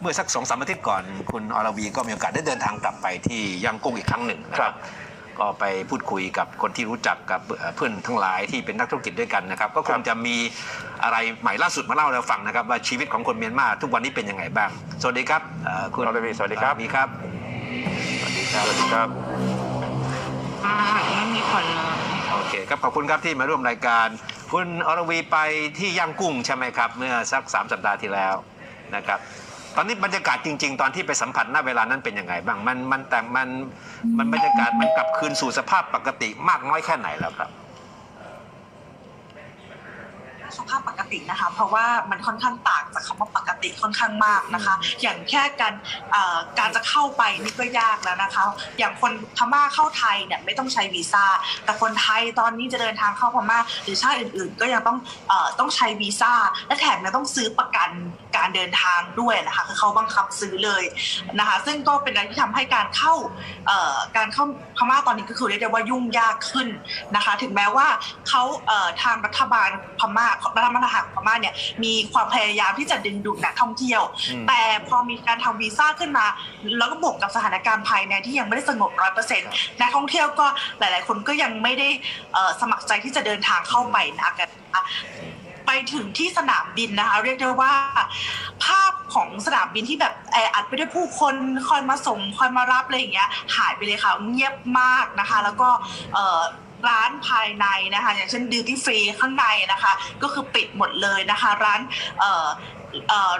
เมื่อสักสองสามอาทิตย์ก่อน คุณอรวีก็มีโอกาสได้เดินทางกลับไปที่ย่างกุ้งอีกครั้งหนึ่งนะครับ ก็ไปพูดคุยกับคนที่รู้จักกับเอ่อเพื่อนทั้งหลายที่เป็นนักธุรกิจด้วยกันนะครับ ก็คงจะมีอะไรใหม่ล่าสุดมาเล่าให้เราฟังนะครับ ว่าชีวิตของคนเมียนมาทุกวันนี้เป็นยังไงบ้าง สวัสดีครับเอ่อคุณอรวีสวัสดีครับอวีครับสวัสดีครับสวัสดีครับ อ่าไม่มีคนเลยโอเคครับขอบคุณครับที่มาร่วมรายการ คุณอรวีไปที่ย่างกุ้งใช่ไหมครับ เมื่อสักสามสัปดาห์ที่แล้วนะครับ ตอนนี้บรรยากาศจริง ๆ ตอนที่ไปสัมผัสณเวลานั้นเป็นยังไงบ้างมันมันแต่มันมันบรรยากาศมันกลับคืนสู่สภาพปกติมากน้อยแค่ไหนแล้วครับสภาพปกตินะคะเพราะว่ามันค่อนข้างต่างจากคำว่าปกติค่อนข้างมากนะคะ อย่างแค่การการจะเข้าไปนี่ก็ยากแล้วนะคะ อย่างคนพม่าเข้าไทยเนี่ยไม่ต้องใช้วีซ่าแต่คนไทยตอนนี้จะเดินทางเข้าพม่าหรือชาติอื่น ๆ ก็ยังต้องอต้องใช้วีซ่าและแถมยังต้องซื้อประกัน การเดินทางด้วยนะคะคือเขาบังคับซื้อเลยนะคะ ซึ่งก็เป็นอะไรที่ทำให้การเข้าเอ่อการเข้าพม่าตอนนี้ก็คือเรียกได้ว่ายุ่งยากขึ้นนะคะ ถึงแม้ว่าเขาเอ่อทางรัฐบาลพม่ารัฐบาลทหารพม่าเนี่ยมีความพยายามที่จะดึงดูดนักท่องเที่ยวอืมแต่พอมีการทำวีซ่าขึ้นมา แล้วก็บวกกับสถานการณ์ภายในที่ยังไม่ได้สงบร้อยเปอร์เซ็นต์นักท่องเที่ยวก็หลาย ๆ คนก็ยังไม่ได้เอ่อสมัครใจที่จะเดินทางเข้าไปนักนะคะ ไปถึงที่สนามบินนะคะ เรียกได้ว่า ภาพของสนามบินที่แบบแออัดไปด้วยผู้คนคอยมาส่งคอยมารับอะไรอย่างเงี้ย หายไปเลยค่ะเงียบมากนะคะ แล้วก็เร้านภายในนะคะ อย่างเช่นดิวตี้ฟรีข้างในนะคะ ก็คือปิดหมดเลยนะคะ ร้านเอ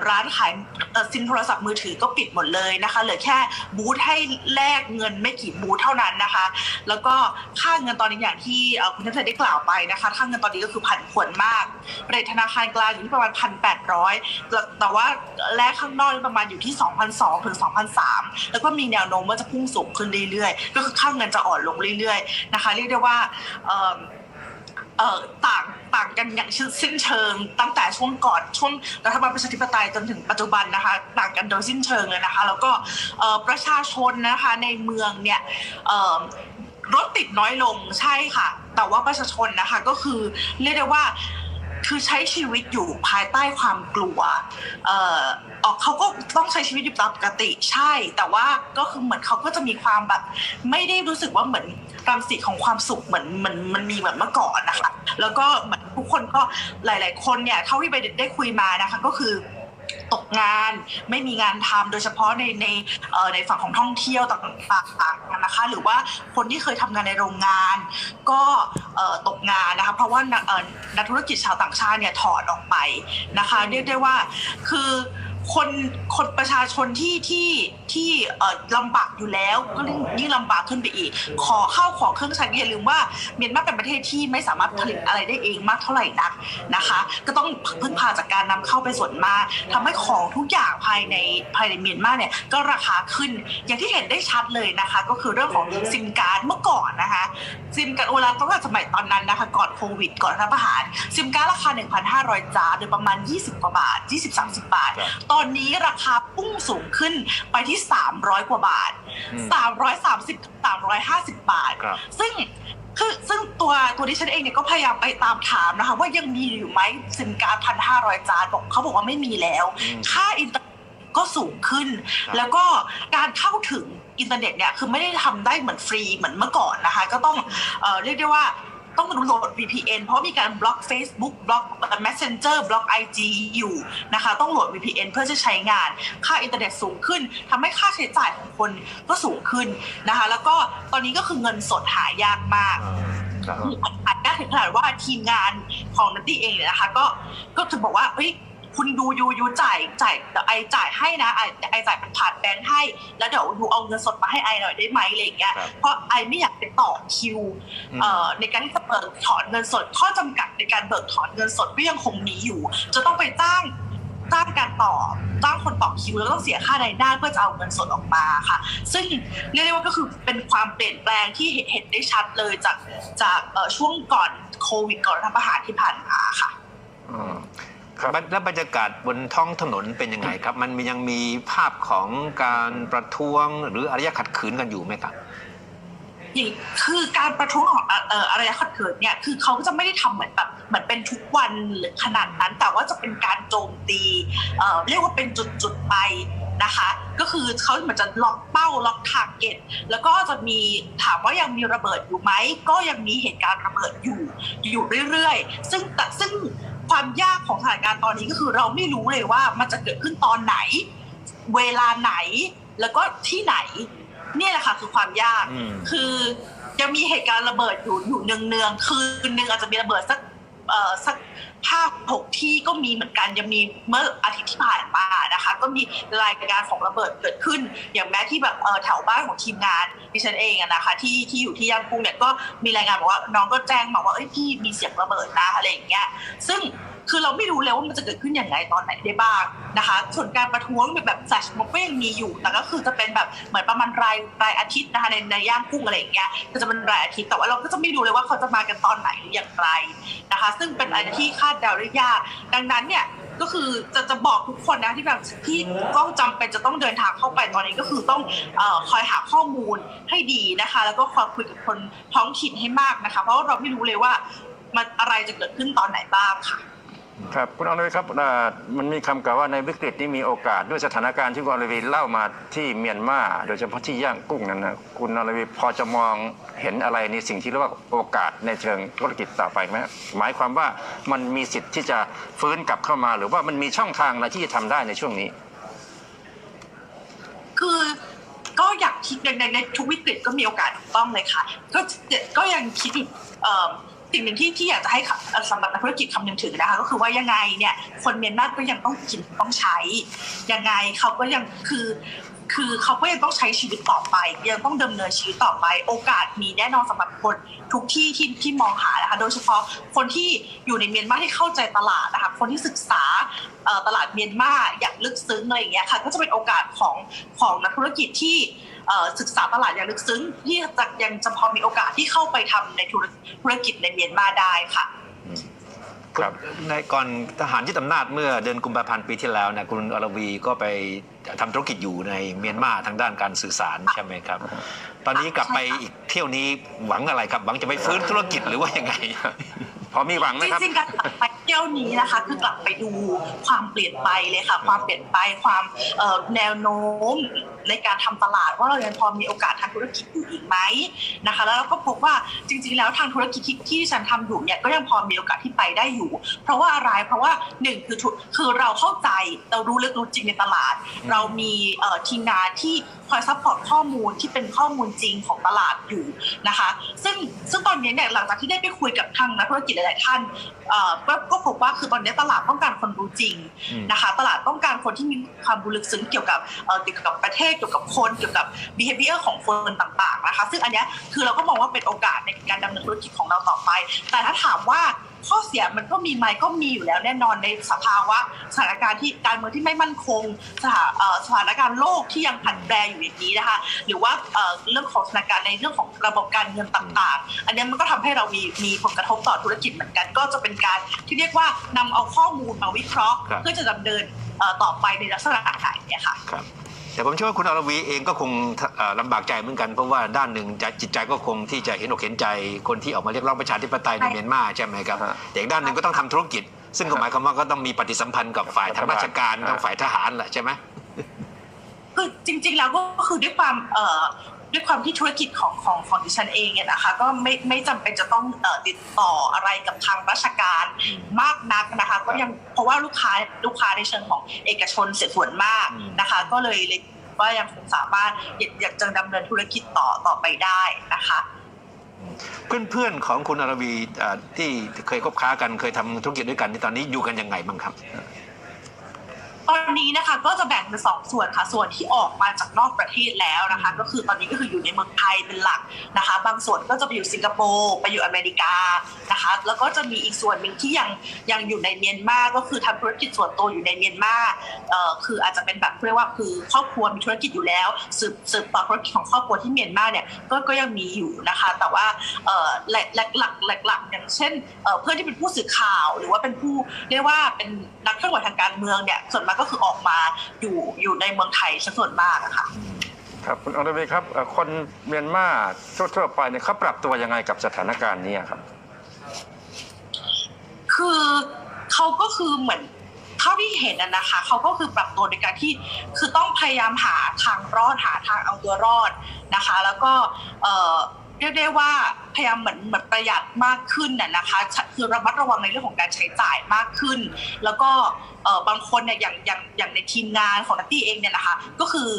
ร้านขายซิมโทรศัพท์มือถือก็ปิดหมดเลยนะคะเหลือแค่บูธให้แลกเงินไม่กี่บูธเท่านั้นนะคะ แล้วก็ค่าเงินตอนนี้อย่างที่คุณทัพชัยได้กล่าวไปนะคะค่าเงินตอนนี้ก็คือผันผวนมากเรทธนาคารกลางอยู่ที่ประมาณพันแปดร้อยแต่ว่าแลกข้างนอกนี่ประมาณอยู่ที่2,200ถึง2,003แล้วก็มีแนวโน้มว่าจะพุ่งสูงขึ้นเรื่อยๆ ก็คือค่าเงินจะอ่อนลงเรื่อยๆนะคะเรียกได้ว่า ต่างต่างกันอย่างสิ้นเชิง ตั้งแต่ช่วงก่อนช่วงรัฐบาลประชาธิปไตยจนถึงปัจจุบันนะคะ ต่างกันโดยสิ้นเชิงเลยนะคะ แล้วก็ประชาชนนะคะในเมืองเนี่ยรถติดน้อยลงใช่ค่ะ แต่ว่าประชาชนนะคะก็คือเรียกได้ว่าคือใช้ชีวิตอยู่ภายใต้ความกลัว เอ่อออเขาก็ต้องใช้ชีวิตอยู่ตามปกติใช่ แต่ว่าก็คือเหมือนเขาก็จะมีความแบบ ไม่ได้รู้สึกว่าเหมือน รังสีของความสุขเหมือนมันมันมีเหมือนเมื่อก่อนนะคะ แล้วก็เหมือนทุกคนก็หลาย ๆ คนเนี่ยเท่าที่ไปได้คุยมานะคะก็คือตกงานไม่มีงานทำโดยเฉพาะในในในฝั่งของท่องเที่ยวต่างๆนะคะ หรือว่าคนที่เคยทำงานในโรงงาน ก็ตกงานนะคะ เพราะว่านักธุรกิจชาวต่างชาติเนี่ยถอดออกไปนะคะ เรียกได้ว่าคือ คนคนประชาชนที่ที่ที่เอ่อลำบากอยู่แล้วก็ยิ่งยิ่งลำบากขึ้นไปอีก ขอเข้าของเครื่องใช้อย่าลืมว่าเมียนมาเป็นประเทศที่ไม่สามารถผลิตอะไรได้เองมากเท่าไหร่นักนะคะ ก็ต้องพึ่งพาจากการนำเข้าไปส่วนมากทำให้ของทุกอย่างภายในภายในเมียนมาเนี่ยก็ราคาขึ้นอย่างที่เห็นได้ชัดเลยนะคะ ก็คือเรื่องของซิมการ์ดเมื่อก่อนนะคะซิมการ์ดเวลาตั้งแต่สมัยตอนนั้นนะคะก่อนโควิด ก่อนรัฐประหารซิมการ์ดราคา 1,500จาร์โดยประมาณ 20กว่าบาท 20-30 บาทครับตอนนี้ราคาพุ่งสูงขึ้นไปที่ 300 กว่าบาทอืม330 350 บาทครับซึ่งคือซึ่งตัวตัวดิฉันเองเนี่ยก็พยายามไปตามถามนะคะ ว่ายังมีอยู่ไหมซิมการ์ดพันห้าร้อยจานบอกเขาบอกว่าไม่มีแล้วอืมค่าอินเตอร์เน็ตก็สูงขึ้นครับแล้วก็การเข้าถึงอินเทอร์เน็ตเนี่ยคือไม่ได้ทำได้เหมือนฟรีเหมือนเมื่อก่อนนะคะ ก็ต้องเอ่อเรียกได้ว่า ต้องโหลด VPN เพราะมีการบล็อก Facebook บล็อก Messenger บล็อก IG อยู่นะคะต้องโหลด VPN เพื่อจะใช้งาน ค่าอินเทอร์เน็ตสูงขึ้นทำให้ค่าใช้จ่ายของคนก็สูงขึ้นนะคะ แล้วก็ตอนนี้ก็คือเงินสดหายากมากครับอัดได้ถึงขนาดว่าทีมงานของนัตตี้เองเนี่ยนะคะ ก็ก็จะบอกว่าเฮ้ย คุณดูยูยูจ่ายจ่ายเดี๋ยวไอจ่ายให้นะไอไอจ่ายเป็นผ่านแบงค์ให้ แล้วเดี๋ยวยูเอาเงินสดมาให้ไอหน่อยได้ไหมอะไรอย่างเงี้ยครับเพราะไอไม่อยากไปต่อคิวอืมเอ่อในการที่จะเบิกถอนเงินสดข้อจำกัดในการเบิกถอนเงินสดก็ยังคงมีอยู่ จะต้องไปจ้างจ้างการต่อจ้างคนต่อคิวแล้วต้องเสียค่าในหน้าเพื่อจะเอาเงินสดออกมาค่ะ ซึ่งเรียกได้ว่าก็คือเป็นความเปลี่ยนแปลงที่เห็นได้ชัดเลยจากจากเอ่อช่วงก่อนโควิดก่อนรัฐประหารที่ผ่านมาค่ะอืม ครับแล้วบรรยากาศบนท้องถนนเป็นยังไงครับ มันมียังมีภาพของการประท้วงหรืออารยะขัดขืนกันอยู่ไหมครับอย่างคือการประท้วงของเอ่อเอ่ออารยขัดเกิดเนี่ยคือเขาก็จะไม่ได้ทำเหมือนแบบเหมือนเป็นทุกวันหรือขนาดนั้น แต่ว่าจะเป็นการโจมตีเอ่อเรียกว่าเป็นจุดๆไป นะคะ ก็คือเขาเหมือนจะล็อกเป้าล็อกทาร์เก็ตแล้วก็จะมีถามว่ายังมีระเบิดอยู่ไหมก็ยังมีเหตุการณ์ระเบิดอยู่อยู่เรื่อยๆ ซึ่งแต่ซึ่งความยากของสถานการณ์ตอนนี้ก็คือเราไม่รู้เลยว่ามันจะเกิดขึ้นตอนไหน เวลาไหนแล้วก็ที่ไหน เนี่ยแหละค่ะคือความยากอืมคือยังมีเหตุการณ์ระเบิดอยู่อยู่เนืองๆคืนนึงอาจจะมีระเบิดสักเอ่อ สักห้าหกที่ก็มีเหมือนกันยังมีเมื่ออาทิตย์ที่ผ่านมานะคะ ก็มีรายงานของระเบิดเกิดขึ้น อย่างแม้ที่แบบแถวบ้านของทีมงานดิฉันเองนะคะ ที่ที่อยู่ที่ย่างกุ้งเนี่ยก็มีรายงานบอกว่าน้องก็แจ้งบอกว่าเอ้ยพี่มีเสียงระเบิดนะอะไรอย่างเงี้ยซึ่ง คือเราไม่รู้เลยว่ามันจะเกิดขึ้นอย่างไรตอนไหนได้บ้างนะคะ ส่วนการประท้วงแบบแฟลชม็อบก็ยังมีอยู่ แต่ก็คือจะเป็นแบบเหมือนประมาณรายรายอาทิตย์นะคะในในย่างกุ้งอะไรอย่างเงี้ยก็จะเป็นรายอาทิตย์แต่ว่าเราก็จะไม่รู้เลยว่าเขาจะมากันตอนไหนหรืออย่างไรนะคะ ซึ่งเป็นอะไรที่คาดเดาได้ยากดังนั้นเนี่ยก็คือจะจะบอกทุกคนนะที่แบบที่ก็จำเป็นจะต้องเดินทางเข้าไปตอนนี้ก็คือต้องอคอยหาข้อมูลให้ดีนะคะ แล้วก็คอยคุยกับคนท้องถิ่นให้มากนะคะ เพราะว่าเราไม่รู้เลยว่ามันอะไรจะเกิดขึ้นตอนไหนบ้างค่ะ ครับคุณอรวีครับมันมีคำกล่าวว่าในวิกฤตนี้มีโอกาสด้วยสถานการณ์ที่คุณอรวีเล่ามาที่เมียนมาโดยเฉพาะที่ย่างกุ้งนั้นนะคุณอรวีพอจะมองเห็นอะไรในสิ่งที่เรียกว่าโอกาสในเชิงธุรกิจต่อไปไหมหมายความว่ามันมีสิทธิ์ที่จะฟื้นกลับเข้ามา หรือว่ามันมีช่องทางอะไรที่จะทำได้ในช่วงนี้ คือก็อยากคิดในในในทุกวิกฤตก็มีโอกาสถูกต้องเลยค่ะ ก็ก็ยังคิดอยู่เออ สิ่งหนึ่งที่ที่อยากจะให้ค่ะสำหรับนักธุรกิจคำนึงถึงนะคะก็คือว่ายังไงเนี่ยคนเมียนมาก็ยังต้องกินต้องใช้ยังไงเขาก็ยังคือ คือเขาก็ยังต้องใช้ชีวิตต่อไป ยังต้องดำเนินชีวิตต่อไป โอกาสมีแน่นอนสำหรับคนทุกที่ที่ที่มองหานะคะโดยเฉพาะคนที่อยู่ในเมียนมาที่เข้าใจตลาดนะคะคนที่ศึกษาตลาดเมียนมาอย่างลึกซึ้งอะไรอย่างเงี้ยค่ะก็จะเป็นโอกาสของของนักธุรกิจที่ศึกษาตลาดอย่างลึกซึ้ง ที่จะยังจะพอมีโอกาสที่เข้าไปทำในธุรกิจในเมียนมาได้ค่ะ ครับในก่อนทหารยึดอำนาจเมื่อเดือนกุมภาพันธ์ปีที่แล้วเนะคุณอรวีก็ไปทำธุรกิจอยู่ในเมียนมาทางด้านการสื่อสารใช่ไหมครับ ตอนนี้กลับไปอีกเที่ยวนี้หวังอะไรครับ หวังจะไปฟื้นธุรกิจหรือว่ายังไง พอมีหวังไหมจครับริงๆการกลับไปเที่ยวนี้นะคะ คือกลับไปดูความเปลี่ยนไปเลยค่ะ ความเปลี่ยนไปความเอ่อแนวโน้มในการทำตลาดว่าเรายังพอมีโอกาสทางธุรกิจอยู่อีกไหมนะคะ แล้วเราก็พบว่าจริง ๆ แล้วทางธุรกิจที่ที่ฉันทำอยู่เนี่ยก็ยังพอมีโอกาสที่ไปได้อยู่ เพราะว่าอะไรเพราะว่าหนึ่งคือธุคือเราเข้าใจเรารู้ลึกรู้จริงในตลาด เรามีเอ่อทีมงานที่คอยซัพพอร์ตข้อมูลที่เป็นข้อมูลจริงของตลาดอยู่นะคะ ซึ่งซึ่งตอนนี้เนี่ยหลังจากที่ได้ไปคุยกับทางนักธุรกิจหลาย ๆ ท่านเอ่อก็ก็พบว่าคือตอนนี้ตลาดต้องการคนรู้จริงอืมนะคะตลาดต้องการคนที่มีความรู้ลึกซึ้งเกี่ยวกับเอ่อเกี่ยวกับประเทศเกี่ยวกับคนเกี่ยวกับ behavior ของคนต่าง ๆ นะคะ ซึ่งอันเนี้ยคือเราก็มองว่าเป็นโอกาสในการดำเนินธุรกิจของเราต่อไป แต่ถ้าถามว่า ข้อเสียมันก็มีไหมก็มีอยู่แล้วแน่นอนในสภาวะสถานการณ์ที่การเมืองที่ไม่มั่นคงสถาเอ่อสถานการณ์โลกที่ยังผันแปรอยู่อย่างนี้นะคะ หรือว่าเอ่อเรื่องของสถานการณ์ในเรื่องของระบบการเงินต่างๆ อันเนี้ยมันก็ทำให้เรามีมีผลกระทบต่อธุรกิจเหมือนกัน ก็จะเป็นการที่เรียกว่านำเอาข้อมูลมาวิเคราะห์ครับเพื่อจะดำเนินเอ่อต่อไปในลักษณะไหนเนี่ยค่ะครับ แต่ผมเชื่อว่าคุณอรวีเองก็คงเอ่อลำบากใจเหมือนกันเพราะว่าด้านหนึ่งใจจิตใจก็คงที่จะเห็นอกเห็นใจคนที่ออกมาเรียกร้องประชาธิปไตยในใช่เมียนมาใช่ไหมครับฮะแต่อีกด้านหนึ่งก็ต้องทำธุรกิจ ซึ่งก็หมายความว่าก็ต้องมีปฏิสัมพันธ์กับฝ่ายทางราชการรัฐบาลทางฝ่ายทหารแหละใช่ไหมคือจริงๆแล้วก็คือด้วยความเอ่อ ด้วยความที่ธุรกิจของของของดิฉันเองเนี่ยนะคะก็ไม่ไม่จำเป็นจะต้องเอ่อติดต่ออะไรกับทางราชการมากนักนะคะ ก็ยังเพราะว่าลูกค้าลูกค้าในเชิงของเอกชนเสียส่วนมากอืมนะคะ ก็เลยเลยว่ายังคงสามารถอยากอยากจะดำเนินธุรกิจต่อต่อไปได้นะคะเพื่อนๆของคุณอรวีเอ่อที่เคยคบค้ากันเคยทำธุรกิจด้วยกันที่ตอนนี้อยู่กันยังไงบ้างครับ ตอนนี้นะคะก็จะแบ่งเป็นสองส่วนค่ะ ส่วนที่ออกมาจากนอกประเทศแล้วนะคะ ก็คือตอนนี้ก็คืออยู่ในเมืองไทยเป็นหลักนะคะ บางส่วนก็จะไปอยู่สิงคโปร์ไปอยู่อเมริกานะคะ แล้วก็จะมีอีกส่วนหนึ่งที่ยังยังอยู่ในเมียนมาก็คือทำธุรกิจส่วนตัวอยู่ในเมียนมาเอ่อคืออาจจะเป็นแบบเรียกว่าคือครอบครัวมีธุรกิจอยู่แล้วสืบสืบต่อธุรกิจของครอบครัวที่เมียนมาเนี่ยก็ก็ยังมีอยู่นะคะ แต่ว่าเอ่อหลักหลักหลักหลักหลักอย่างเช่นเอ่อเพื่อนที่เป็นผู้สื่อข่าวหรือว่าเป็นผู้เรียกว่าเป็นนักเคลื่อนไหวทางการเมืองเนี่ยส่วนมากก็คือออกมาอยู่อยู่ในเมืองไทยซะส่วนมากอะค่ะครับคุณอรวีครับเอ่อคนเมียนมาทั่วๆไปเนี่ยเขาปรับตัวยังไงกับสถานการณ์นี้ครับ คือเขาก็คือเหมือนเท่าที่เห็นนะนะคะเขาก็คือปรับตัวในการที่คือต้องพยายามหาทางรอดหาทางเอาตัวรอดนะคะ แล้วก็ เรียกได้ว่าพยายามเหมือนเหมือนประหยัดมากขึ้นน่ะนะคะคือระมัดระวังในเรื่องของการใช้จ่ายมากขึ้น แล้วก็บางคนเนี่ยอย่างอย่างอย่างในทีมงานของนัตตี้เองเนี่ยนะคะ ก็คือ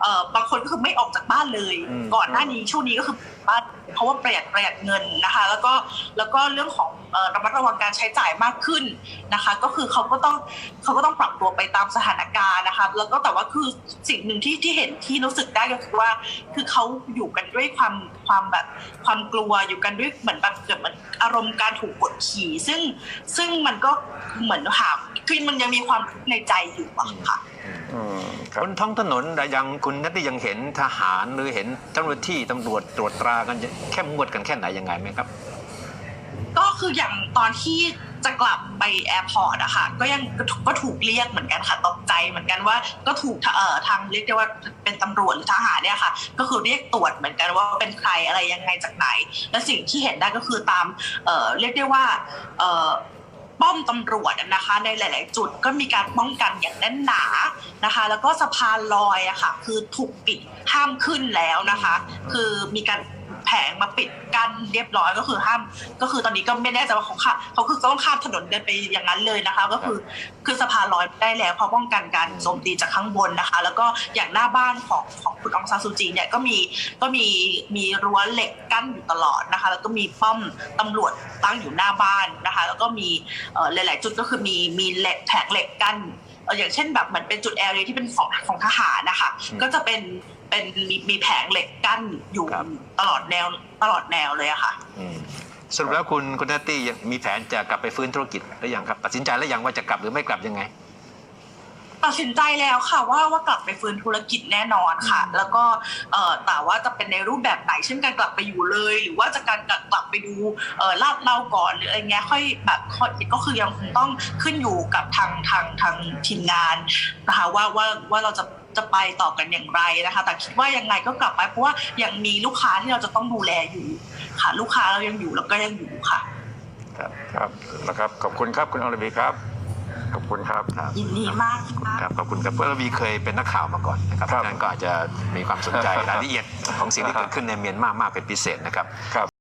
เอ่อบางคนก็คือไม่ออกจากบ้านเลย อืม ก่อนหน้านี้ช่วงนี้ก็คือบ้านเพราะว่าประหยัดประหยัดเงินนะคะ แล้วก็แล้วก็เรื่องของเอ่อระมัดระวังการใช้จ่ายมากขึ้นนะคะ ก็คือเขาก็ต้องเขาก็ต้องปรับตัวไปตามสถานการณ์นะคะ แล้วก็แต่ว่าคือสิ่งหนึ่งที่ที่เห็นที่รู้สึกได้ก็คือว่า คือเขาอยู่กันด้วยความความแบบความกลัวอยู่กันด้วยเหมือนแบบเกิดเหมือนอารมณ์การถูกกดขี่ ซึ่งซึ่งมันก็เหมือนหา คือมันยังมีความทุกข์ในใจอยู่อะค่ะ อืมครับ บนท้องถนนยังคุณนัทได้ยังเห็นทหารหรือเห็นเจ้าหน้าที่ตำรวจตรวจตรากันเข้มงวดกันแค่ไหนยังไงไหมครับ ก็คืออย่างตอนที่จะกลับไปแอร์พอร์ตอะค่ะก็ยังก็ถูกก็ถูกเรียกเหมือนกันค่ะตกใจเหมือนกันว่าก็ถูกเอ่อทางเรียกได้ว่าเป็นตำรวจหรือทหารเนี่ยค่ะ ก็คือเรียกตรวจเหมือนกันว่าเป็นใครอะไรยังไงจากไหน และสิ่งที่เห็นได้ก็คือตามเอ่อเรียกได้ว่าเอ่อ ป้อมตำรวจนะคะ ในหลาย ๆ จุดก็มีการป้องกันอย่างแน่นหนานะคะ แล้วก็สะพานลอยอะค่ะ คือถูกปิดห้ามขึ้นแล้วนะคะ คือมีการ งมาปิดกั้นเรียบร้อยก็คือห้าม ก็คือตอนนี้ก็ไม่แน่ใจว่าเขาข้ามเขาคือต้องข้ามถนนเดินไปอย่างนั้นเลยนะคะ ก็คือคือสะพานลอยได้แล้วเพราะป้องกันการโจมตีจากข้างบนนะคะ แล้วก็อย่างหน้าบ้านของของคุณองซานซูจีเนี่ยก็มีก็มีมีรั้วเหล็กกั้นอยู่ตลอดนะคะ แล้วก็มีป้อมตำรวจตั้งอยู่หน้าบ้านนะคะ แล้วก็มีเอ่อหลาย ๆ จุดก็คือมีมีเหล็กแผงเหล็กกั้นเอ่ออย่างเช่นแบบเหมือนเป็นจุดแอเรียที่เป็นของของทหารนะคะอืมก็จะเป็น เป็นมีมีแผงเหล็กกั้นอยู่ครับ ตลอดแนวตลอดแนวเลยอะค่ะ อืมสรุปแล้วคุณคุณนัตตี้ยังมีแผนจะกลับไปฟื้นธุรกิจหรือยังครับ ตัดสินใจแล้วยังว่าจะกลับหรือไม่กลับยังไง ตัดสินใจแล้วค่ะว่าว่ากลับไปฟื้นธุรกิจแน่นอนค่ะอืมแล้วก็เอ่อแต่ว่าจะเป็นในรูปแบบไหนเช่นการกลับไปอยู่เลย หรือว่าจะการกลับกลับไปดูเอ่อลาดเราก่อนหรืออะไรเงี้ยค่อยแบบค่อยก็คือยังคงต้องขึ้นอยู่กับทางทางทางทีมงานนะคะว่าว่าว่าเราจะจะไปต่อกันอย่างไรนะคะ แต่คิดว่ายังไงก็กลับไปเพราะว่ายังมีลูกค้าที่เราจะต้องดูแลอยู่ค่ะ ลูกค้าเรายังอยู่แล้วก็ยังอยู่ค่ะ ครับครับนะครับขอบคุณครับคุณอรบีครับ ขอบคุณครับครับยินดีมากค่ะครับขอบคุณครับเพื่อนวีเคยเป็นนักข่าวมาก่อนนะครับครับ ดังนั้นก็อาจจะมีความสนใจรายละเอียดของสิ่งที่เกิดขึ้นในเมียนมามากเป็นพิเศษนะครับครับ